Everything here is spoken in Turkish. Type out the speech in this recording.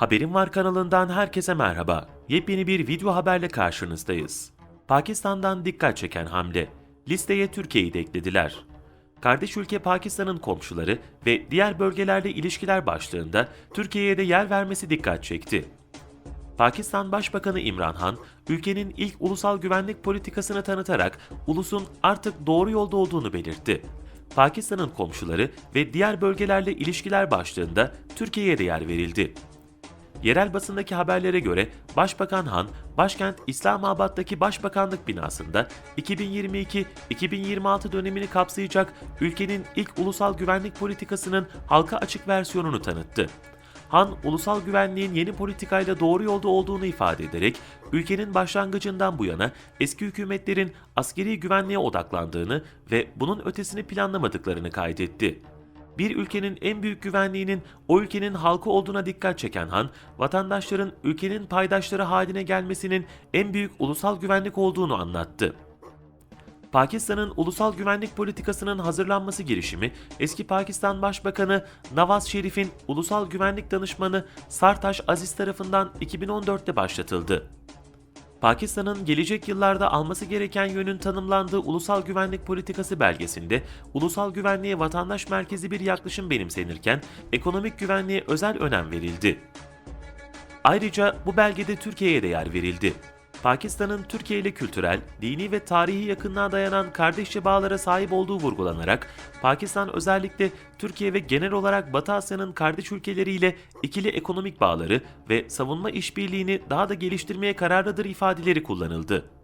Haberim Var kanalından herkese merhaba. Yepyeni bir video haberle karşınızdayız. Pakistan'dan dikkat çeken hamle. Listeye Türkiye'yi de eklediler. Kardeş ülke Pakistan'ın komşuları ve diğer bölgelerle ilişkiler başlığında Türkiye'ye de yer vermesi dikkat çekti. Pakistan Başbakanı İmran Han, ülkenin ilk ulusal güvenlik politikasını tanıtarak ulusun artık doğru yolda olduğunu belirtti. Pakistan'ın komşuları ve diğer bölgelerle ilişkiler başlığında Türkiye'ye de yer verildi. Yerel basındaki haberlere göre Başbakan Han, başkent İslamabad'daki Başbakanlık binasında 2022-2026 dönemini kapsayacak ülkenin ilk ulusal güvenlik politikasının halka açık versiyonunu tanıttı. Han, ulusal güvenliğin yeni politikayla doğru yolda olduğunu ifade ederek, ülkenin başlangıcından bu yana eski hükümetlerin askeri güvenliğe odaklandığını ve bunun ötesini planlamadıklarını kaydetti. Bir ülkenin en büyük güvenliğinin o ülkenin halkı olduğuna dikkat çeken Han, vatandaşların ülkenin paydaşları haline gelmesinin en büyük ulusal güvenlik olduğunu anlattı. Pakistan'ın ulusal güvenlik politikasının hazırlanması girişimi eski Pakistan Başbakanı Nawaz Şerif'in ulusal güvenlik danışmanı Sartaş Aziz tarafından 2014'te başlatıldı. Pakistan'ın gelecek yıllarda alması gereken yönün tanımlandığı Ulusal Güvenlik Politikası belgesinde ulusal güvenliğe vatandaş merkezi bir yaklaşım benimsenirken ekonomik güvenliğe özel önem verildi. Ayrıca bu belgede Türkiye'ye de yer verildi. Pakistan'ın Türkiye ile kültürel, dini ve tarihi yakınlığa dayanan kardeşçe bağlara sahip olduğu vurgulanarak, Pakistan özellikle Türkiye ve genel olarak Batı Asya'nın kardeş ülkeleriyle ikili ekonomik bağları ve savunma işbirliğini daha da geliştirmeye kararlıdır ifadeleri kullanıldı.